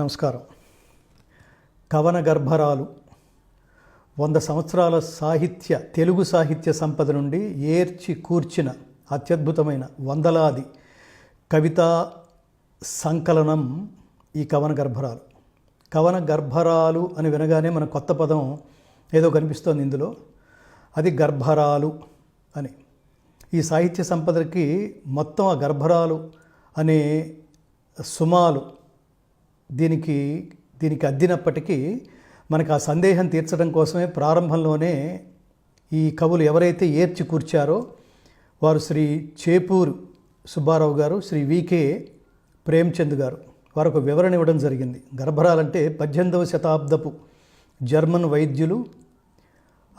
నమస్కారం. కవన గర్భరాలు. వంద సంవత్సరాల సాహిత్య తెలుగు సాహిత్య సంపద నుండి ఏర్చి కూర్చిన అత్యద్భుతమైన వందలాది కవితా సంకలనం ఈ కవన గర్భరాలు. కవన గర్భరాలు అని వినగానే మన కొత్త పదం ఏదో కనిపిస్తోంది ఇందులో. అది గర్భరాలు అని. ఈ సాహిత్య సంపదకి మొత్తం ఆ గర్భరాలు అనే సుమాలు దీనికి దీనికి అద్దినప్పటికీ మనకు ఆ సందేహం తీర్చడం కోసమే ప్రారంభంలోనే ఈ కవులు ఎవరైతే ఏర్చి కూర్చారో వారు శ్రీ చేపూరు సుబ్బారావు గారు శ్రీ వికే ప్రేమ్చంద్ గారు. వారు ఒక వివరణ ఇవ్వడం జరిగింది. గర్భరాలంటే పద్దెనిమిదవ శతాబ్దపు జర్మన్ వైద్యులు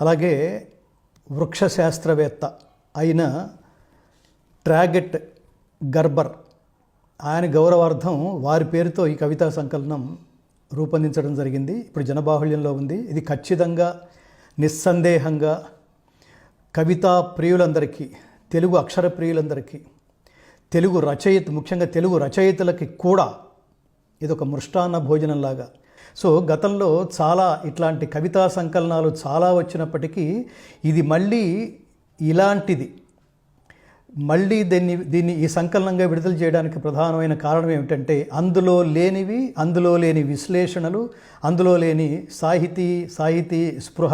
అలాగే వృక్ష శాస్త్రవేత్త అయిన ట్రాగెట్ గర్బర్ ఆయన గౌరవార్థం వారి పేరుతో ఈ కవితా సంకలనం రూపొందించడం జరిగింది. ఇప్పుడు జనబాహుళ్యంలో ఉంది. ఇది ఖచ్చితంగా నిస్సందేహంగా కవితా ప్రియులందరికీ తెలుగు అక్షర ప్రియులందరికీ తెలుగు రచయిత ముఖ్యంగా తెలుగు రచయితలకి కూడా ఇది ఒక మృష్టాన్న భోజనంలాగా. సో గతంలో చాలా ఇట్లాంటి కవితా సంకలనాలు చాలా వచ్చినప్పటికీ ఇది మళ్ళీ ఇలాంటిది. మళ్ళీ దీన్ని దీన్ని ఈ సంకలనంగా విడుదల చేయడానికి ప్రధానమైన కారణం ఏమిటంటే అందులో లేనివి అందులో లేని విశ్లేషణలు అందులో లేని సాహితీ సాహితీ స్పృహ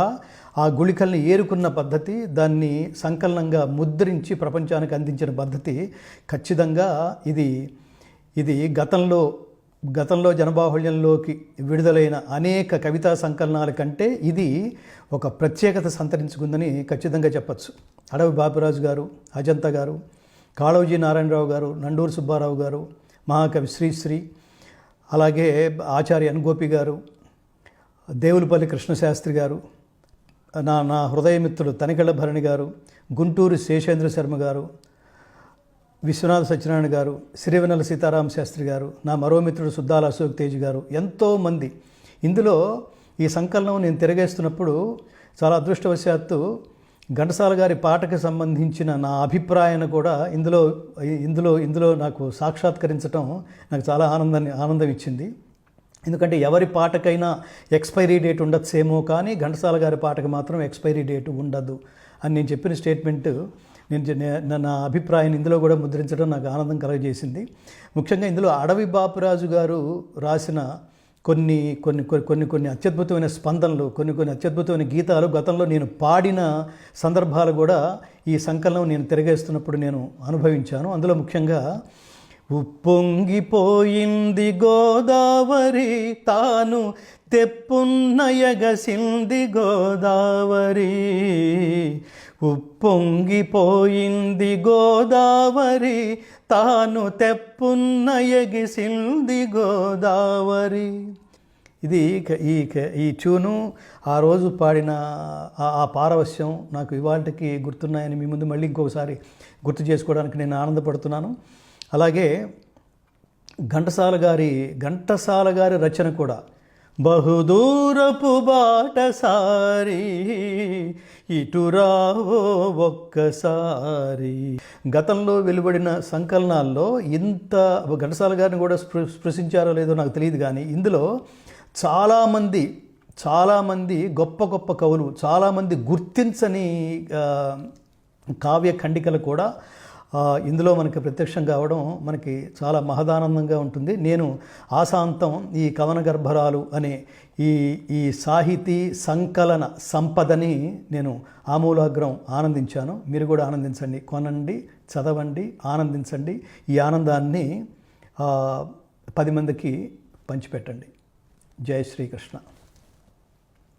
ఆ గుళికల్ని ఏరుకున్న పద్ధతి దాన్ని సంకలనంగా ముద్రించి ప్రపంచానికి అందించిన పద్ధతి ఖచ్చితంగా ఇది ఇది గతంలో గతంలో జనబాహుళ్యంలోకి విడుదలైన అనేక కవితా సంకలనాల కంటే ఇది ఒక ప్రత్యేకత సంతరించుకుందని ఖచ్చితంగా చెప్పచ్చు. అడవి బాపిరాజు గారు అజంతా గారు కాళోజీ నారాయణరావు గారు నండూరు సుబ్బారావు గారు మహాకవి శ్రీశ్రీ అలాగే ఆచార్య అనుగోపి గారు దేవులపల్లి కృష్ణశాస్త్రి గారు నా నా హృదయమిత్రుడు తనికెళ్ళ భరణి గారు గుంటూరు శేషేంద్ర శర్మ గారు విశ్వనాథ సత్యనారాయణ గారు సిరివెనల సీతారామ శాస్త్రి గారు నా మరో మిత్రుడు సుద్దాల అశోక్ తేజ్ గారు ఎంతోమంది ఇందులో ఈ సంకలనం నేను తిరగేస్తున్నప్పుడు చాలా అదృష్టవశాత్తు ఘంటసాల గారి పాటకు సంబంధించిన నా అభిప్రాయాన్ని కూడా ఇందులో ఇందులో ఇందులో నాకు సాక్షాత్కరించడం నాకు చాలా ఆనందాన్ని ఆనందం ఇచ్చింది. ఎందుకంటే ఎవరి పాటకైనా ఎక్స్పైరీ డేట్ ఉండొచ్చేమో కానీ ఘంటసాల గారి పాటకు మాత్రం ఎక్స్పైరీ డేట్ ఉండదు అని నేను చెప్పిన స్టేట్మెంటు నేను నా అభిప్రాయాన్ని ఇందులో కూడా ముద్రించడం నాకు ఆనందం కలగజేసింది. ముఖ్యంగా ఇందులో అడవి బాపురాజు గారు రాసిన కొన్ని కొన్ని కొన్ని కొన్ని కొన్ని అత్యద్భుతమైన స్పందనలు కొన్ని కొన్ని అత్యద్భుతమైన గీతాలు గతంలో నేను పాడిన సందర్భాలు కూడా ఈ సంకలనం నేను తిరగేస్తున్నప్పుడు నేను అనుభవించాను. అందులో ముఖ్యంగా ఉప్పొంగిపోయింది గోదావరి తాను తెప్పున్నయగసింది గోదావరి ఉప్పొంగిపోయింది గోదావరి తాను తెప్పున్నయగిసింది గోదావరి. ఇది ఈ ఈ చూను ఆ రోజు పాడిన ఆ- ఆ పారవశ్యం నాకు ఇవాళకి గుర్తున్నాయని మీ ముందు మళ్ళీ ఇంకొకసారి గుర్తు చేసుకోవడానికి నేను ఆనందపడుతున్నాను. అలాగే ఘంటసాల గారి ఘంటసాల గారి రచన కూడా బహుదూరపు బాటసారి ఇటు రావో ఒక్కసారి. గతంలో వెలువడిన సంకలనాల్లో ఇంత ఘటసాల గారిని కూడా స్పృ స్పృశించారో లేదో నాకు తెలియదు కానీ ఇందులో చాలామంది చాలామంది గొప్ప గొప్ప కవులు చాలామంది గుర్తించని కావ్య ఖండికలు కూడా ఇందులో మనకి ప్రత్యక్షం కావడం మనకి చాలా మహదానందంగా ఉంటుంది. నేను ఆశాంతం ఈ కవన గర్భరాలు అనే ఈ ఈ సాహితీ సంకలన సంపదని నేను ఆమూలాగ్రం ఆనందించాను. మీరు కూడా ఆనందించండి. కొనండి చదవండి ఆనందించండి. ఈ ఆనందాన్ని పది మందికి పంచిపెట్టండి. జై శ్రీకృష్ణ.